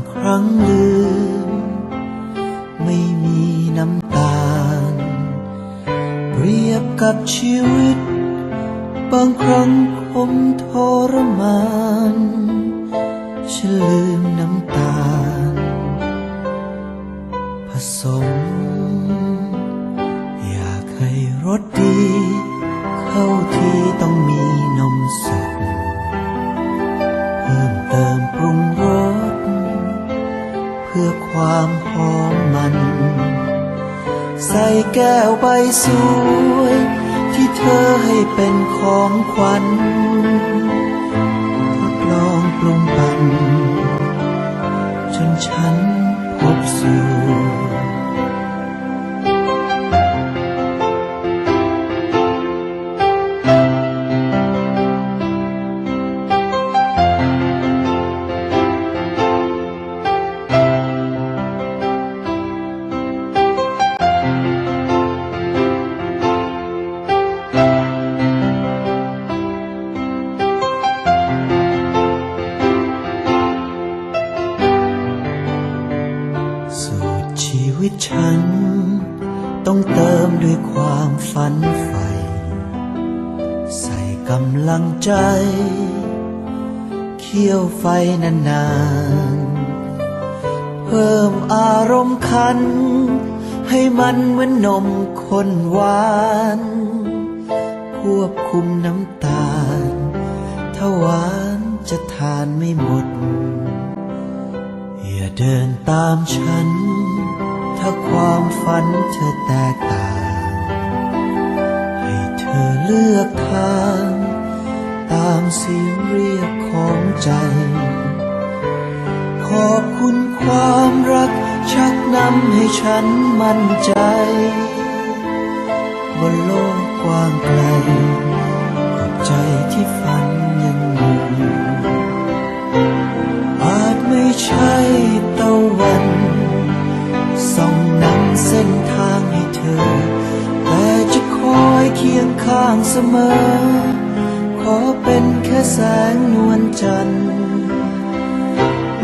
บางครั้งลืม ไม่มีน้ำตาล เปรียบกับชีวิต บางครั้งผมทรมานฉันลืมน้ำตาล ผสม อยากให้รสดี เข้าที่ต้องมีนมสดเพิ่มเติม ความหอมมัน ใส่แก้วใบสวย ที่เธอให้เป็นของขวัญ ตฉัน ต้องเติมด้วยความฝันใฝ่ใส่กำลังใจ เคี่ยวไฟนานๆ เพิ่มอารมณ์คัน ให้มันเหมือนนมข้นหวาน ควบคุมน้ำตาลถ้าหวานจะทานไม่หมด อย่าเดินตามฉัน ถ้าความฝันเธอแตกต่าง ให้เธอเลือกทาง ตามเสียงเรียกของใจ ขอบคุณความรักชักนำให้ฉันมั่นใจบนโลกกว้างไกลขอบใจที่ฝัน ข้างเสมอ ขอเป็นแค่แสงนวลจันทร์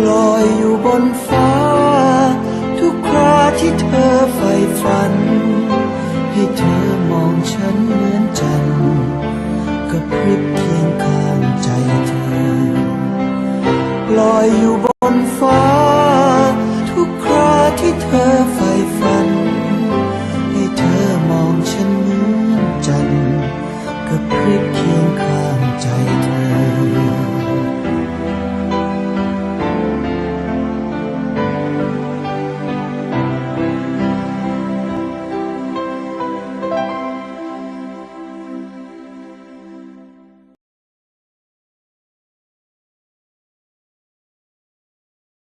ลอยอยู่บนฟ้า ทุกคราที่เธอใฝ่ฝัน ให้เธอมองฉันเหมือนจันทร์กระพริบเคียงข้างใจเธอ ลอยอยู่บนฟ้า เคียงข้างใจ